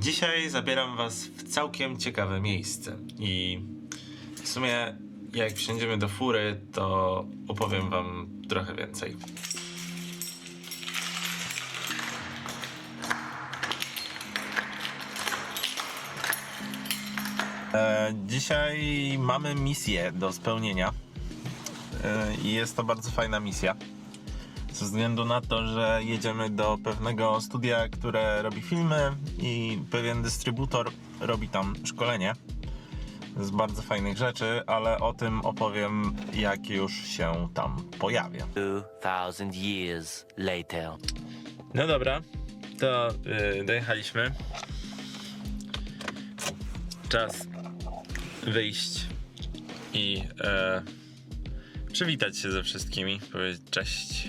Dzisiaj zabieram Was w całkiem ciekawe miejsce i w sumie jak wsiądziemy do fury, to opowiem Wam trochę więcej. E, dzisiaj mamy misję do spełnienia e, i jest to bardzo fajna misja. Ze względu na to, że jedziemy do pewnego studia, które robi filmy i pewien dystrybutor robi tam szkolenie z bardzo fajnych rzeczy, ale o tym opowiem jak już się tam pojawię. 2,000 years later. No dobra, to yy, dojechaliśmy. Czas wyjść i e, przywitać się ze wszystkimi, powiedzieć cześć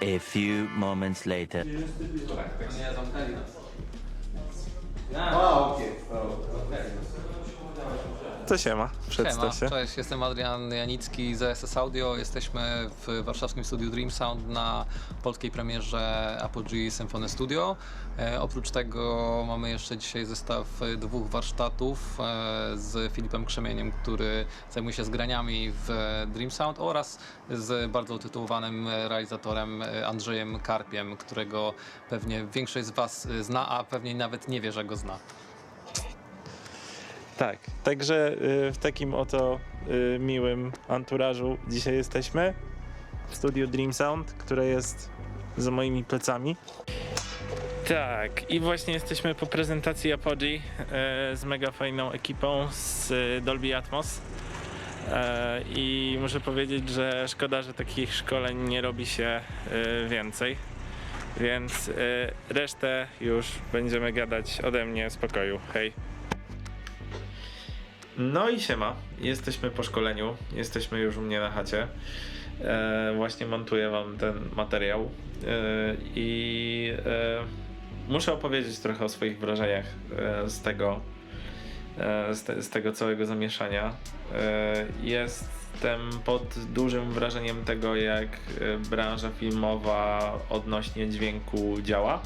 A few moments later. To się ma, Siema, cześć, jestem Adrian Janicki z SS Audio. Jesteśmy w warszawskim studiu Dream Sound na polskiej premierze Apogee Symphony Studio. E, oprócz tego mamy jeszcze dzisiaj zestaw dwóch warsztatów e, z Filipem Krzemieniem, który zajmuje się zgraniami w Dream Sound oraz z bardzo utytułowanym realizatorem e, Andrzejem Karpiem, którego pewnie większość z Was zna, a pewnie nawet nie wie, że go zna. Tak, także y, w takim oto y, miłym anturażu dzisiaj jesteśmy w studiu Dream Sound, które jest za moimi plecami. Tak, i właśnie jesteśmy po prezentacji Apogee y, z mega fajną ekipą z Dolby Atmos. I muszę powiedzieć, że szkoda, że takich szkoleń nie robi się więcej. Więc resztę już będziemy gadać ode mnie spokoju. Hej. No i siema, jesteśmy po szkoleniu, jesteśmy już u mnie na chacie. E, właśnie montuję wam ten materiał e, i e, muszę opowiedzieć trochę o swoich wrażeniach e, z tego, e, z, te, z tego całego zamieszania. E, jestem pod dużym wrażeniem tego, jak e, branża filmowa odnośnie dźwięku działa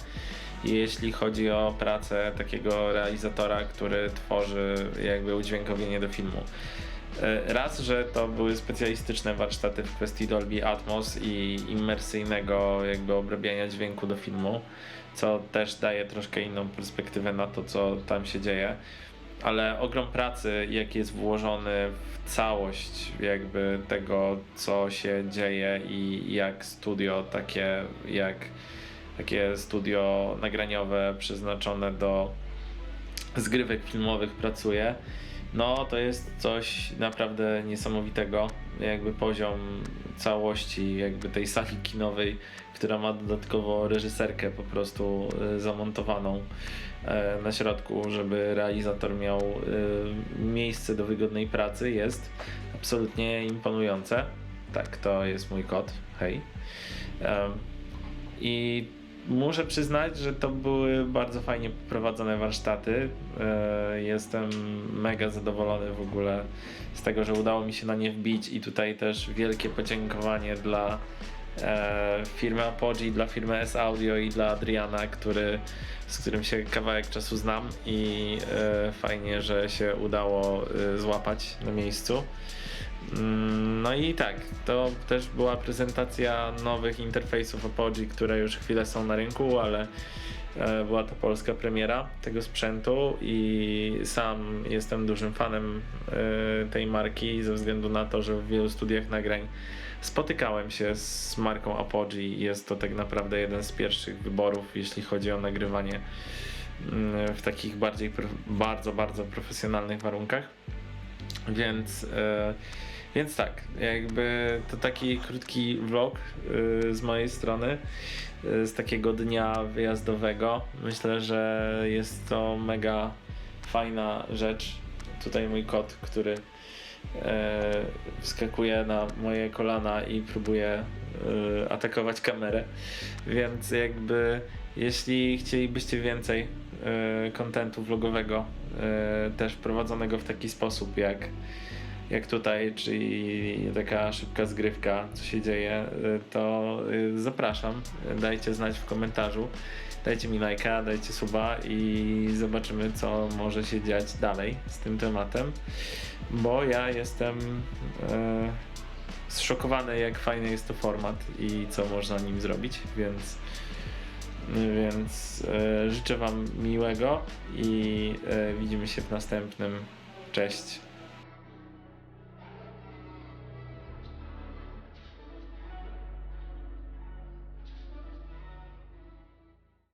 jeśli chodzi o pracę takiego realizatora, który tworzy jakby udźwiękowienie do filmu. E, Raz, że to były specjalistyczne warsztaty w kwestii Dolby Atmos i immersyjnego jakby obrabiania dźwięku do filmu, co też daje troszkę inną perspektywę na to, co tam się dzieje. Ale ogrom pracy, jaki jest włożony w całość jakby tego, co się dzieje i jak studio takie jak takie studio nagraniowe przeznaczone do zgrywek filmowych pracuje, no to jest coś naprawdę niesamowitego. Jakby poziom całości jakby tej sali kinowej, która ma dodatkowo reżyserkę po prostu y, zamontowaną e, na środku, żeby realizator miał y, miejsce do wygodnej pracy jest absolutnie imponujące. Tak, to jest mój kot. Hej. I muszę przyznać, że to były bardzo fajnie poprowadzone warsztaty. E, Jestem mega zadowolony w ogóle z tego, że udało mi się na nie wbić i tutaj też wielkie podziękowanie dla e, firmy Apogee, dla firmy S Audio i dla Adriana, który, z którym się kawałek czasu znam i e, fajnie, że się udało złapać na miejscu. Mm, No i tak, to też była prezentacja nowych interfejsów Apogee, które już chwilę są na rynku, ale e, była to polska premiera tego sprzętu i sam jestem dużym fanem e, tej marki ze względu na to, że w wielu studiach nagrań spotykałem się z marką Apogee i jest to tak naprawdę jeden z pierwszych wyborów, jeśli chodzi o nagrywanie mm, w takich bardziej, bardzo, bardzo profesjonalnych warunkach. Więc e, Więc tak, jakby to taki krótki vlog y, z mojej strony, y, z takiego dnia wyjazdowego. Myślę, że jest to mega fajna rzecz. Tutaj mój kot, który e, wskakuje na moje kolana i próbuje e, atakować kamerę. Więc jakby jeśli chcielibyście więcej e, kontentu vlogowego, e, też prowadzonego w taki sposób jak, jak tutaj, czyli taka szybka zgrywka, co się dzieje, y, to zapraszam. Dajcie znać w komentarzu. Dajcie mi lajka, dajcie suba i zobaczymy, co może się dziać dalej z tym tematem, bo ja jestem e, zszokowany, jak fajny jest to format i co można nim zrobić, więc, więc e, życzę Wam miłego i e, widzimy się w następnym. Cześć.